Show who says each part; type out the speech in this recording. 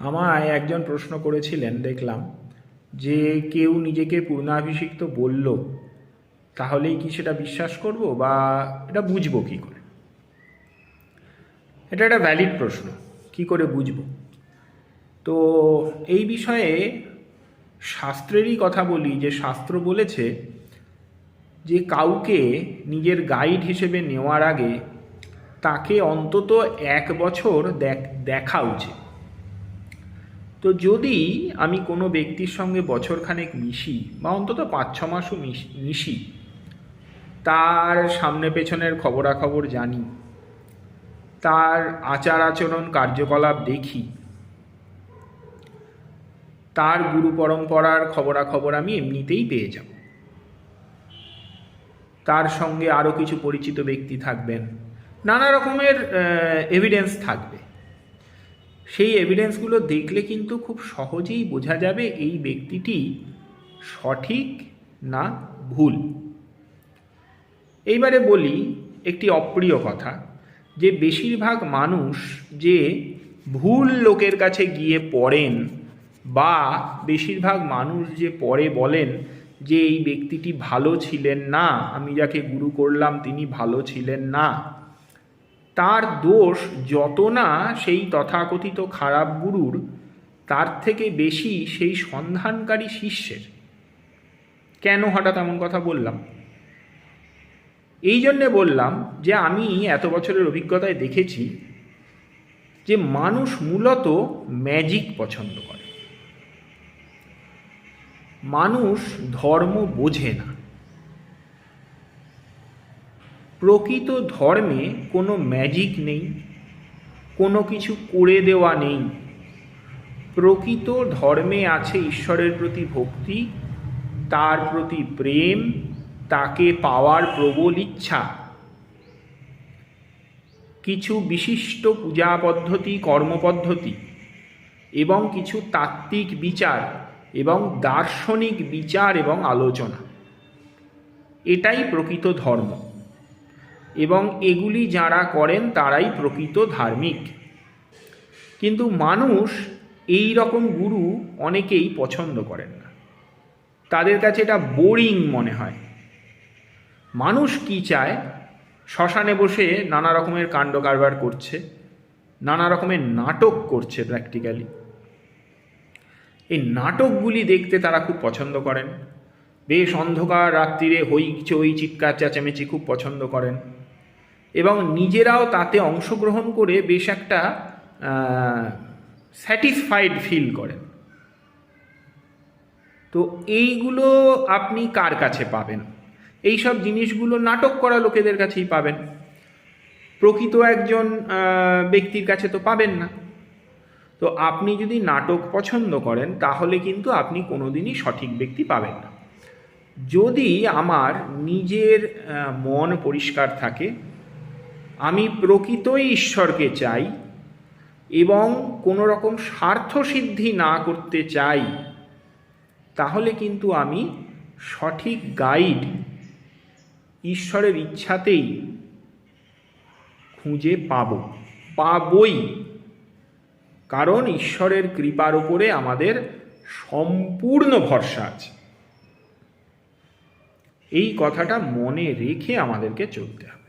Speaker 1: আমায় একজন প্রশ্ন করেছিলেন, দেখলাম, যে কেউ নিজেকে পূর্ণাভিষিক্ত বলল, তাহলেই কি সেটা বিশ্বাস করব বা এটা বুঝব কি করে? এটা একটা ভ্যালিড প্রশ্ন, কি করে বুঝব? তো এই বিষয়ে শাস্ত্রেরই কথা বলি, যে শাস্ত্র বলেছে যে কাউকে নিজের গাইড হিসেবে নেওয়ার আগে তাকে অন্তত এক বছর দেখ- উচিত। তো যদি আমি কোনো ব্যক্তির সঙ্গে বছরখানেক মিশি বা অন্তত পাঁচ ছ মাসও মিশ- তার সামনে পেছনের খবরাখবর জানি, তার আচার আচরণ কার্যকলাপ দেখি, তার গুরু পরম্পরার খবরাখবর আমি এমনিতেই পেয়ে যাব। তার সঙ্গে আরও কিছু পরিচিত ব্যক্তি থাকবেন, নানা রকমের এভিডেন্স থাকবে। সেই এভিডেন্সগুলো দেখলে কিন্তু খুব সহজেই বোঝা যাবে এই ব্যক্তিটি সঠিক না ভুল। এইবারে বলি একটি অপ্রিয় কথা, যে বেশিরভাগ মানুষ যে ভুল লোকের কাছে গিয়ে পড়েন বা বেশিরভাগ মানুষ যে পরে বলেন যে এই ব্যক্তিটি ভালো ছিলেন না, আমি যাকে গুরু করলাম তিনি ভালো ছিলেন না তার দোষ যত না সেই তথাকথিত খারাপ গুরুর, তার থেকে বেশি সেই সন্ধানকারী শিষ্যের। কেন হঠাৎ এমন কথা বললাম? এই জন্যে বললাম যে আমি এত বছরের অভিজ্ঞতায় দেখেছি যে মানুষ মূলত ম্যাজিক পছন্দ করে। মানুষ ধর্ম বোঝে না। প্রকৃত ধর্মে কোনো ম্যাজিক নেই, কোনো কিছু করে দেওয়া নেই। প্রকৃত ধর্মে আছে ঈশ্বরের প্রতি ভক্তি, তার প্রতি প্রেম, তাকে পাওয়ার প্রবল ইচ্ছা। কিছু বিশিষ্ট পূজা পদ্ধতি কর্মপদ্ধতি এবং কিছু তাত্ত্বিক বিচার এবং দার্শনিক বিচার এবং আলোচনা। এটাই প্রকৃত ধর্ম। এবং এগুলি যারা করেন তারাই প্রকৃত ধার্মিক। কিন্তু মানুষ এই রকম গুরু অনেকেই পছন্দ করেন না। তাদের কাছে এটা বোরিং মনে হয়। মানুষ কি চায়? শ্মশানে বসে নানা রকমের কাণ্ড কারবার করছে, নানা রকমের নাটক করছে প্র্যাকটিক্যালি এই নাটকগুলি দেখতে তারা খুব পছন্দ করেন। বেশ অন্ধকার রাত্রিরে হই চই চিৎকার চেঁচামেচি খুব পছন্দ করেন। এবং নিজেরাও তাতে অংশগ্রহণ করে বেশ একটা স্যাটিসফাইড ফিল করেন। তো এইগুলো আপনি কার কাছে পাবেন? এই সব জিনিসগুলো নাটক করা লোকেদের কাছেই পাবেন। প্রকৃত একজন ব্যক্তির কাছে তো পাবেন না। তো আপনি যদি নাটক পছন্দ করেন, তাহলে কিন্তু আপনি কোনোদিনই সঠিক ব্যক্তি পাবেন না। যদি আমার নিজের মন পরিষ্কার থাকে আমি প্রকৃতই ঈশ্বরকে চাই এবং কোনো রকম স্বার্থ সিদ্ধি না করতে চাই, তাহলে কিন্তু আমি সঠিক গাইড ঈশ্বরের ইচ্ছাতেই খুঁজে পাব, পাবই। কারণ ঈশ্বরের কৃপার উপরে আমাদের সম্পূর্ণ ভরসা আছে। এই কথাটা মনে রেখে আমাদেরকে চলতে হবে।